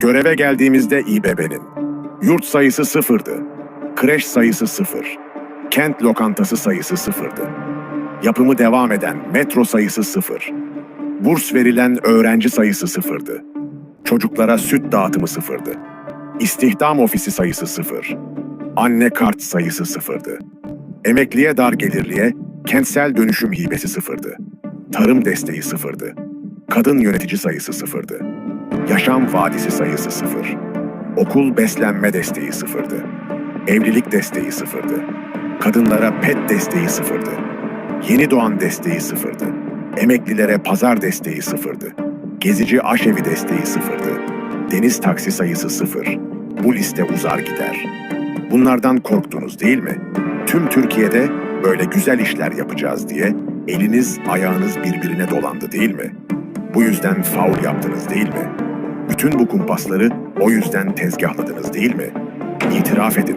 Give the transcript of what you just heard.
Göreve geldiğimizde İBB'nin. Yurt sayısı sıfırdı. Kreş sayısı sıfır. Kent lokantası sayısı sıfırdı. Yapımı devam eden metro sayısı sıfır. Burs verilen öğrenci sayısı sıfırdı. Çocuklara süt dağıtımı sıfırdı. İstihdam ofisi sayısı sıfır. Anne kart sayısı sıfırdı. Emekliye dar gelirliye kentsel dönüşüm hibesi sıfırdı. Tarım desteği sıfırdı. Kadın yönetici sayısı sıfırdı. Yaşam vadisi sayısı sıfır. Okul beslenme desteği sıfırdı. Evlilik desteği sıfırdı. Kadınlara pet desteği sıfırdı. Yeni doğan desteği sıfırdı. Emeklilere pazar desteği sıfırdı. Gezici aşevi desteği sıfırdı. Deniz taksi sayısı sıfır. Bu liste uzar gider. Bunlardan korktunuz değil mi? Tüm Türkiye'de böyle güzel işler yapacağız diye eliniz ayağınız birbirine dolandı değil mi? Bu yüzden faul yaptınız değil mi? Bütün bu kumpasları o yüzden tezgahladınız değil mi? İtiraf edin.